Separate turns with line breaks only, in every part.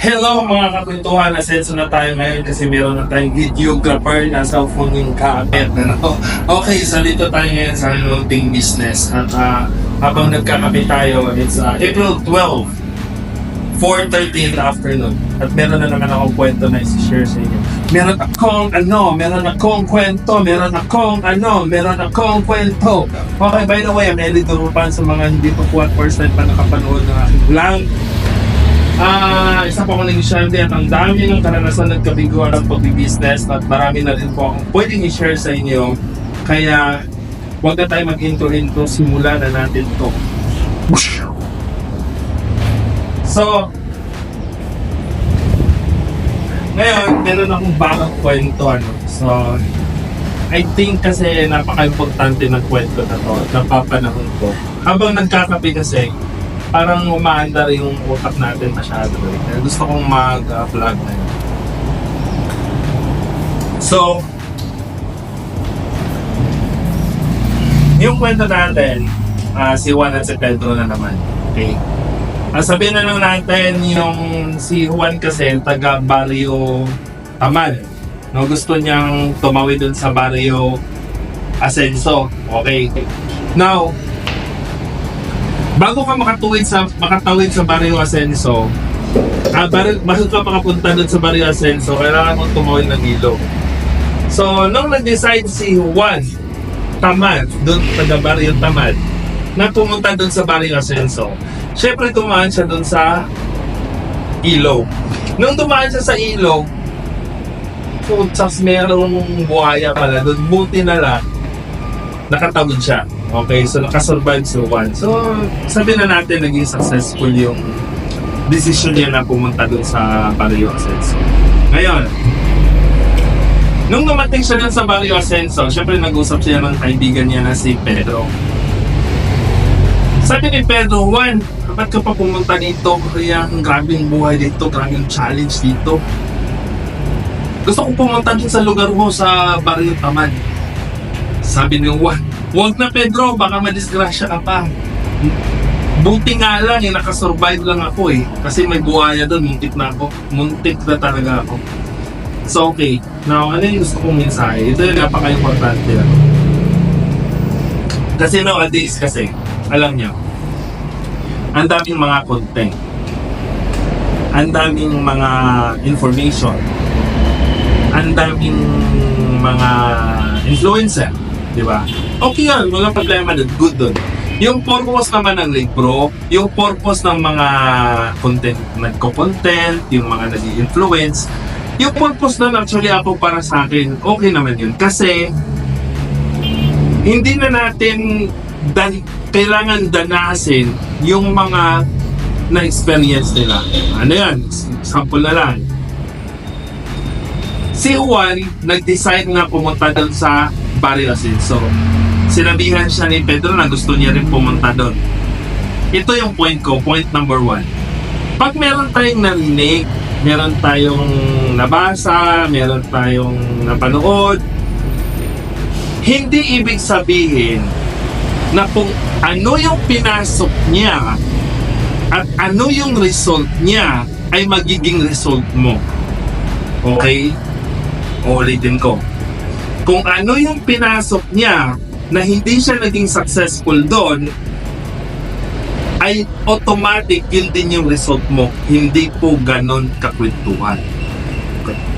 Hello mga kakwentuhan, asenso na tayo ngayon kasi meron na tayong videographer na cellphone yung kaapit. Ano? Okay, so dito tayo ngayon sa loading business at ah, habang nagkakape tayo, it's ah, April 12, 4.30 in the afternoon at meron na naman akong kwento na isi-share sa inyo. Meron akong ano, meron akong kwento, meron akong ano, meron akong kwento. Okay, by the way, I'm Eddie Durupan sa mga hindi pa po at first time pa nakapanood ng aking vlog. Ah, isa po akong negosyante at ang dami ng karanasan ng kabiguan ng pagbibusiness at marami na rin po akong pwedeng i-share sa inyo. Kaya, huwag na tayo mag-intro-intro, simulan na natin to. So, ngayon, meron akong bagong kwento, ano. So, I think kasi napaka-importante ng kwento na to, napapanahon ko. Habang nagkakape kasi, parang umaandar yung utak natin masyado. eh. Kaya gusto kong mag-vlog ngayon. So, yung kwento natin, ah, si Juan at si Pedro na naman. Okay? Ah, sabihin na lang natin yung si Juan kasi taga Barrio Tamal. No, gusto niyang tumawid dun sa Barrio Ascenso. Okay. Now, bago ka makatuwid sa makatawid sa Barrio Ascenso, ah, bar, bago ka makapunta dun sa Barrio Ascenso, kailangan mong tumawid ng ilog. So, nung nag-decide si Juan Tamad, dun taga Barrio Tamad, na pumunta dun sa Barrio Ascenso, syempre tumaan siya dun sa ilog. Nung dumaan siya sa ilog, putsas merong buhaya pala dun, buti na lang, nakatawid siya. Okay, so nakasurvive si Juan. So, sabi na natin naging successful yung decision niya na pumunta dun sa Barrio Ascenso. Ngayon, nung dumating siya dun sa Barrio Ascenso, syempre nag-usap siya ng kaibigan niya na si Pedro. Sabi ni Pedro, Juan, ba't ka pa pumunta dito? Kaya ang grabing buhay dito, grabing challenge dito. Gusto ko pumunta dun sa lugar mo sa Barrio Tamad. Sabi ni Juan, huwag na Pedro, baka madisgrasya ka pa. Buti nga lang, eh, nakasurvive lang ako eh. Kasi may buhaya doon, muntik na ako. Muntik na talaga ako. So okay, now ano yung gusto kong mensahe? Ito yung napaka-importante. Ano? Kasi nowadays kasi, alam nyo, ang daming mga content, ang daming mga information, ang daming mga influencer, di ba? Okay yan, walang problema doon, good doon. Yung purpose naman ng libro, yung purpose ng mga content, nagko-content, yung mga nag influence yung purpose na actually ako para sa akin, okay naman yun. Kasi, hindi na natin dan kailangan danasin yung mga na-experience nila. Ano yan? Sample na lang. Si Juan, nag-decide na pumunta doon sa Barrio Ascenso. Sinabihan siya ni Pedro na gusto niya rin pumunta doon. Ito yung point ko, point number one. Pag meron tayong narinig, meron tayong nabasa, meron tayong napanood, hindi ibig sabihin na kung ano yung pinasok niya at ano yung result niya ay magiging result mo. Okay? Ulitin ko. Kung ano yung pinasok niya na hindi siya naging successful doon, ay automatic yun din yung result mo. Hindi po ganon kakwentuhan.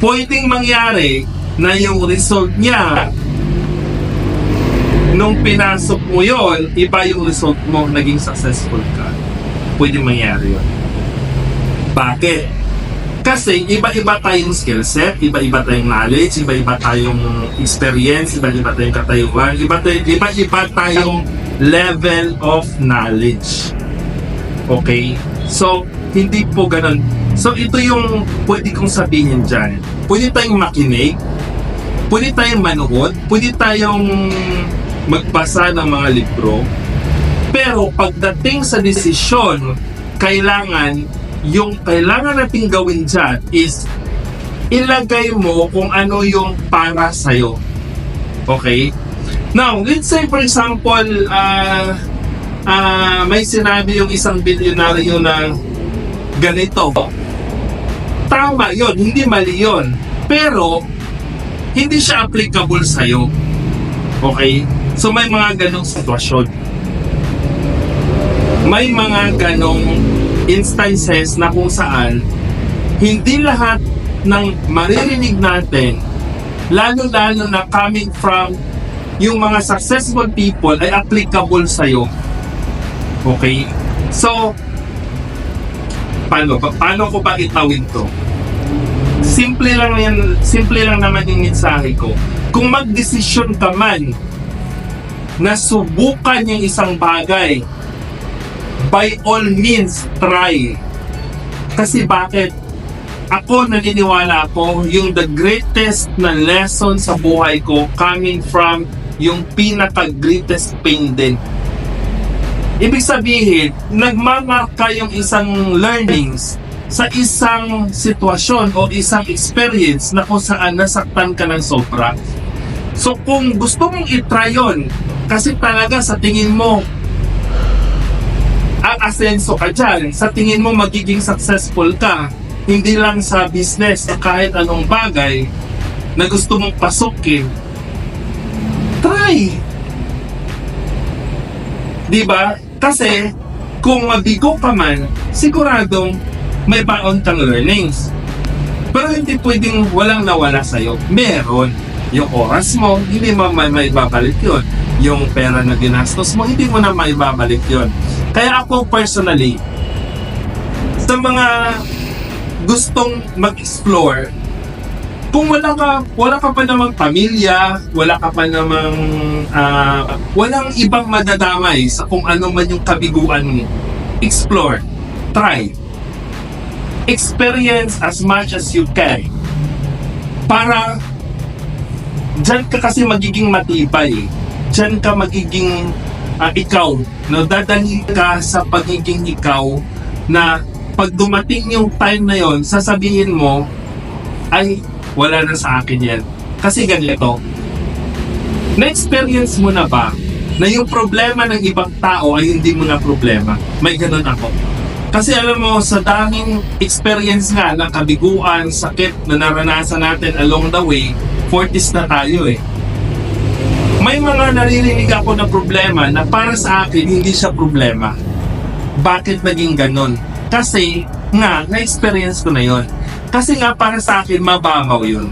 Pwedeng mangyari na yung result niya nung pinasok mo yon iba yung result mo, naging successful ka. Pwedeng mangyari yun. Bakit? Kasi iba-iba tayong skill set, iba-iba tayong knowledge, iba-iba tayong experience, iba-iba tayong katayuan, iba iba-iba tayong level of knowledge. Okay? So, hindi po ganun. So, ito yung pwede kong sabihin dyan. Pwede tayong makinig, pwede tayong manood, pwede tayong magbasa ng mga libro, pero pagdating sa desisyon, kailangan, yung kailangan nating gawin dyan is ilagay mo kung ano yung para sa'yo. Okay? Now, let's say for example, ah ah may sinabi yung isang bilyonaryo na ganito. Tama yon hindi mali yon Pero, hindi siya applicable sa'yo. Okay? So, may mga ganong sitwasyon. May mga ganong instances na kung saan hindi lahat ng maririnig natin, lalo-lalo na coming from yung mga successful people ay applicable sa'yo. Okay? So, paano, paano ko ba itawid to? Simple lang yan, simple lang naman yung mensahe ko. Kung magdesisyon ka man na subukan yung isang bagay, by all means, try. Kasi bakit? Ako naniniwala ako yung the greatest na lesson sa buhay ko coming from yung pinaka-greatest pain din. Ibig sabihin, nagmamarka yung isang learnings sa isang sitwasyon o isang experience na kung saan nasaktan ka ng sobra. So kung gusto mong itry yun, kasi talaga sa tingin mo, ang asenso ka dyan, sa tingin mo magiging successful ka, hindi lang sa business, sa kahit anong bagay na gusto mong pasukin, try! Di ba? Kasi, kung mabigo ka man, siguradong may baon kang learnings. Pero hindi pwedeng walang nawala sa'yo. Meron. Yung oras mo, hindi mo may, may babalik yun. Yung pera na ginastos mo, hindi mo na may babalik yun. Kaya ako personally, sa mga gustong mag-explore, kung wala ka, wala ka pa namang pamilya, wala ka pa namang, ah, walang ibang madadamay sa kung ano man yung kabiguan mo, explore, try, experience as much as you can. Para, dyan ka kasi magiging matibay. Dyan ka magiging ah, ikaw, no? Dadalhin ka sa pagiging ikaw na pag dumating yung time na yon, sasabihin mo, ay, wala na sa akin yan. Kasi ganito, na-experience mo na ba na yung problema ng ibang tao ay hindi mo na problema? May ganun ako. Kasi alam mo, sa daming experience nga ng kabiguan, sakit na naranasan natin along the way, 40s na tayo eh. May mga naririnig ako na problema na para sa akin hindi siya problema. Bakit naging ganon? Kasi nga, na-experience ko na yon. Kasi nga para sa akin, mababaw yun.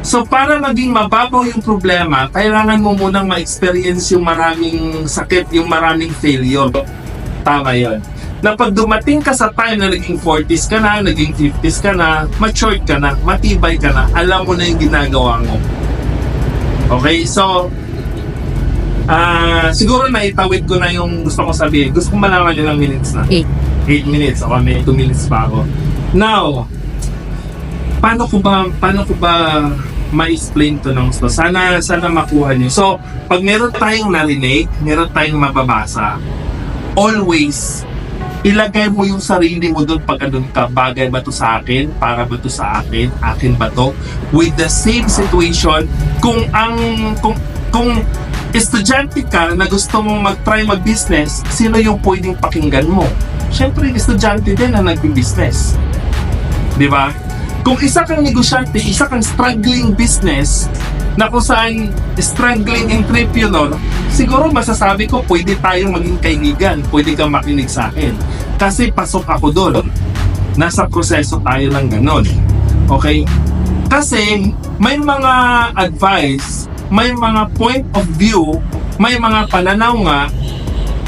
So para maging mababaw yung problema, kailangan mo munang ma-experience yung maraming sakit, yung maraming failure. Tama yon. Na pag dumating ka sa time na naging 40s ka na, naging 50s ka na, matured ka na, matibay ka na, alam mo na yung ginagawa mo. Okay, so ah siguro na itawid ko na yung gusto ko sabihin. Gusto ko malaman yun ng minutes na.
Eight.
8 minutes. Ako may 2 minutes pa ako. Now, paano ko ba, paano ko ba ma-explain to ng gusto? Sana, sana makuha niyo. So, pag meron tayong narinig, meron tayong mababasa, always, ilagay mo yung sarili mo doon pagka doon ka, bagay ba to sa akin? Para ba to sa akin? Akin ba to? With the same situation, kung ang, kung, kung estudyante ka na gusto mong mag-try mag-business, sino yung pwedeng pakinggan mo? Siyempre, estudyante din na nag-business. Di ba? Kung isa kang negosyante, isa kang struggling business, na kung saan struggling entrepreneur, siguro masasabi ko pwede tayong maging kaibigan, pwede kang makinig sa akin. Kasi pasok ako doon. Nasa proseso tayo ng ganon. Okay? Kasi may mga advice, may mga point of view, may mga pananaw nga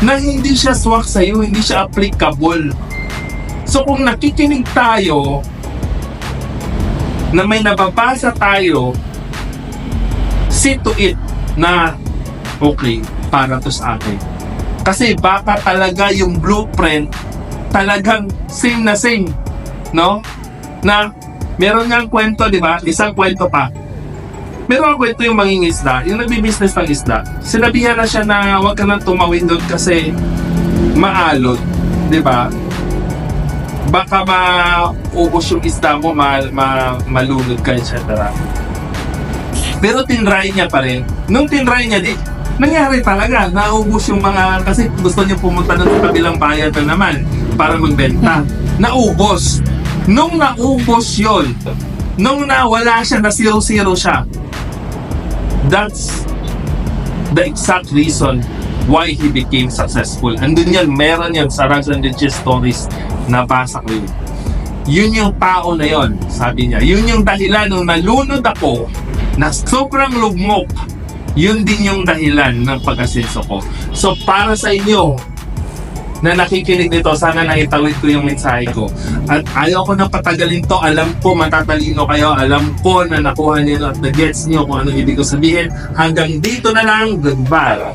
na hindi siya swak sa'yo, hindi siya applicable. So kung nakikinig tayo na may nababasa tayo, see to it na okay, para to sa akin. Kasi baka talaga yung blueprint talagang same na same. No? Na meron nga kwento, di ba? Isang kwento pa. Meron nga kwento yung mangingisda, yung nagbi-business ng isda. Sinabihan na siya na huwag ka nang tumawin doon kasi maalot. Di ba? Baka maubos yung isda mo, ma, ma, malunod ka, etc. Pero tinry niya pa rin. Nung tinry niya, di, nangyari talaga. Naubos yung mga, kasi gusto niya pumunta doon sa kabilang bayan na naman para magbenta. Naubos. Nung naubos yun, nung nawala siya, na zero-zero siya, that's the exact reason why he became successful. Andun yan, meron yan sa Rags and Riches stories na basa ko yun. Yun yung tao na yon, sabi niya. Yun yung dahilan nung nalunod ako na sobrang lugmok. Yun din yung dahilan ng pag-asenso ko. So para sa inyo, na nakikinig nito, sana naitawid ko yung mensahe ko. At ayaw ko na patagalin to. Alam ko matatalino kayo. Alam ko na nakuha niyo at na-gets niyo kung ano ibig ko sabihin. Hanggang dito na lang. Goodbye.